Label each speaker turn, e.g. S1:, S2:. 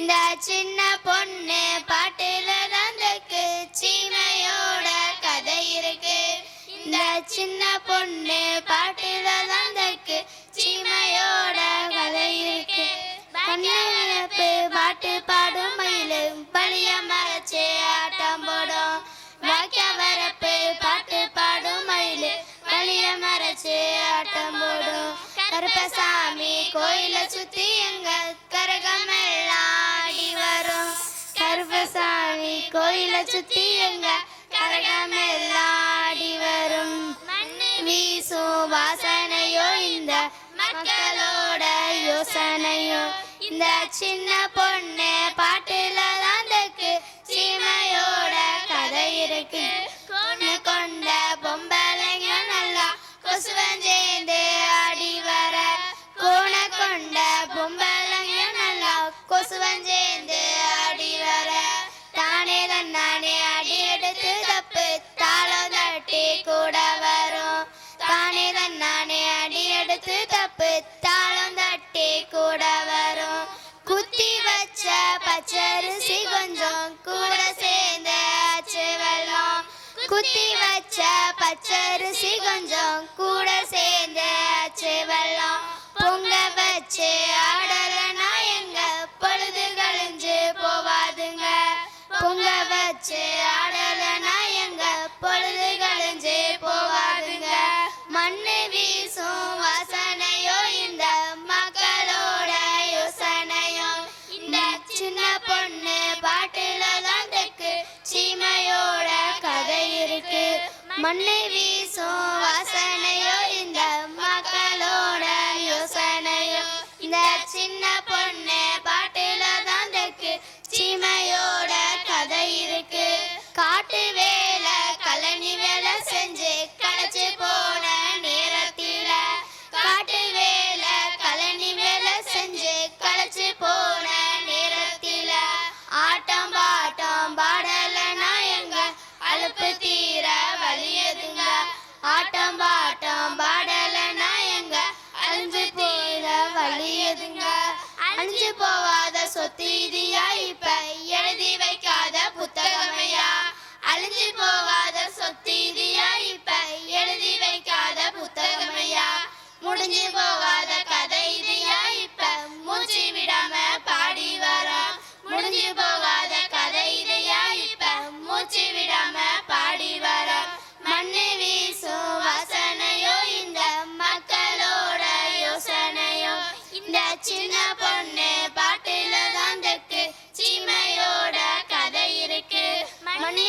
S1: இந்த சின்ன பொண்ணு பாட்டுல தந்துக்கு சீமையோட கதை இருக்கு. இந்த சின்ன பொண்ணு பாட்டுல தந்துக்கு சீமையோட கதை இருக்கு. கண்ணப்பு பாட்டு பாடும் மயிலு பழிய மறைச்சு ஆட்டம் போடும். வாக்கிய வரப்பு பாட்டு பாடும் மயிலு பழிய மறைச்சு ஆட்டம் போடும். கருப்பசாமி கோயில சுத்தி எங்க கரகமே சாமி கோயில சுத்தி எங்க கரகம் எல்லாம் வரும். வீசும் வாசனையோ இந்த மக்களோட யோசனையோ. இந்த சின்ன பொண்ணு பாட்டுல தாந்தக்கு சீமையோட கதை இருக்கு. கொண்டு கொண்ட பொம்பளைங்க நல்லா கொசுவன் சேர்ந்து ஆடி வர. கோண கொண்ட பொம்பளைங்க நல்லா கொசுவன் எடுத்து தப்பு தாளம் தட்டி கூட வரும். குத்தி வச்ச பச்சரிசி கொஞ்சம் கூட சேர்ந்து ஆச்சு வெள்ளம். குத்தி வச்ச பச்சரிசி கொஞ்சம் கூட சேர்ந்து ஆச்சு வெள்ளம். பொங்க வச்சு ஆடலனா எங்க? பொழுது கழிஞ்சு போவாதுங்க. பொங்க வச்சு ஆடலனா எங்க? பொழுது கழிஞ்சு போவாதுங்க. மண்ணு வீ பொண்ணு பாட்டுல தான் தெக்கு. சீமையோட கதை இருக்கு. மண்ணை வீசும் வாசனையோ இந்த மக்களோட யோசனையோ. இந்த சின்ன பொண்ணு ஆட்டம் பாட்டம் பாடலனா எங்க அழிஞ்சு போயிட வலியதுங்க அழிஞ்சு போவாத சொத்து இதியா இப்ப? எழுதி வைக்காத புத்தகமையா? அழிஞ்சு போவாத சொத்து இதியா இப்ப? எழுதி வைக்காத புத்தகமையா? முடிஞ்சு போவாத சின்ன பொண்ணு பாட்டுல தான் தெக்கு சீமையோட கதை இருக்கு. மண்ணு